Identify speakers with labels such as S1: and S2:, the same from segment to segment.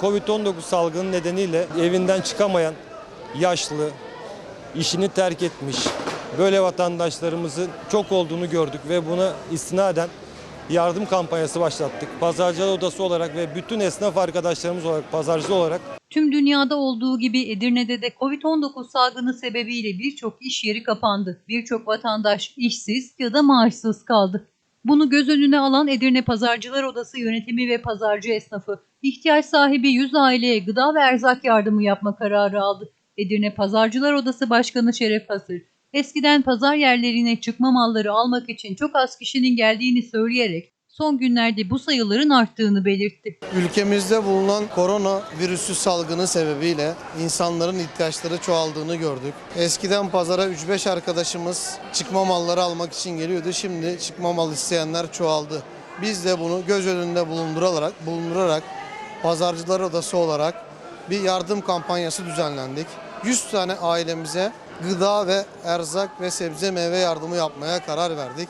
S1: Covid-19 salgını nedeniyle evinden çıkamayan yaşlı, işini terk etmiş böyle vatandaşlarımızın çok olduğunu gördük ve buna istinaden yardım kampanyası başlattık. Pazarcılar Odası olarak ve bütün esnaf arkadaşlarımız olarak, pazarcı olarak
S2: Tüm dünyada olduğu gibi Edirne'de de Covid-19 salgını sebebiyle birçok iş yeri kapandı. Birçok vatandaş işsiz ya da maaşsız kaldı. Bunu göz önüne alan Edirne Pazarcılar Odası yönetimi ve pazarcı esnafı ihtiyaç sahibi 100 aileye gıda ve erzak yardımı yapma kararı aldı. Edirne Pazarcılar Odası Başkanı Şeref Hasır, eskiden pazar yerlerine çıkma malları almak için çok az kişinin geldiğini söyleyerek son günlerde bu sayıların arttığını belirtti.
S3: Ülkemizde bulunan korona virüsü salgını sebebiyle insanların ihtiyaçları çoğaldığını gördük. Eskiden pazara 3-5 arkadaşımız çıkma malları almak için geliyordu. Şimdi çıkma mal isteyenler çoğaldı. Biz de bunu göz önünde bulundurarak, bulundurarak pazarcılar odası olarak bir yardım kampanyası düzenlendik. 100 tane ailemize gıda ve erzak ve sebze meyve yardımı yapmaya karar verdik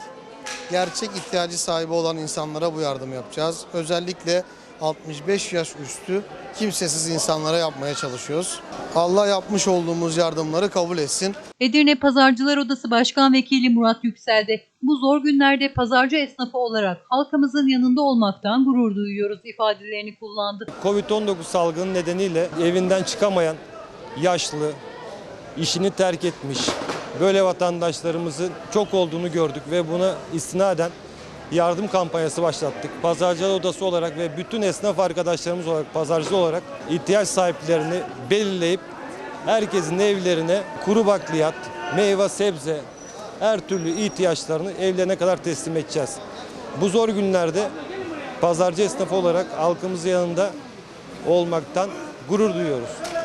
S3: gerçek ihtiyacı sahibi olan insanlara bu yardımı yapacağız. Özellikle 65 yaş üstü kimsesiz insanlara yapmaya çalışıyoruz. Allah yapmış olduğumuz yardımları kabul etsin.
S2: Edirne Pazarcılar Odası Başkan Vekili Murat Yüksel de bu zor günlerde pazarcı esnafı olarak halkımızın yanında olmaktan gurur duyuyoruz ifadelerini kullandı.
S1: Covid-19 salgını nedeniyle evinden çıkamayan yaşlı, işini terk etmiş böyle vatandaşlarımızın çok olduğunu gördük ve buna istinaden yardım kampanyası başlattık. Pazarcılar Odası olarak ve bütün esnaf arkadaşlarımız olarak, pazarcı olarak ihtiyaç sahiplerini belirleyip herkesin evlerine kuru bakliyat, meyve, sebze, her türlü ihtiyaçlarını evlerine kadar teslim edeceğiz. Bu zor günlerde pazarcı esnafı olarak halkımızın yanında olmaktan gurur duyuyoruz.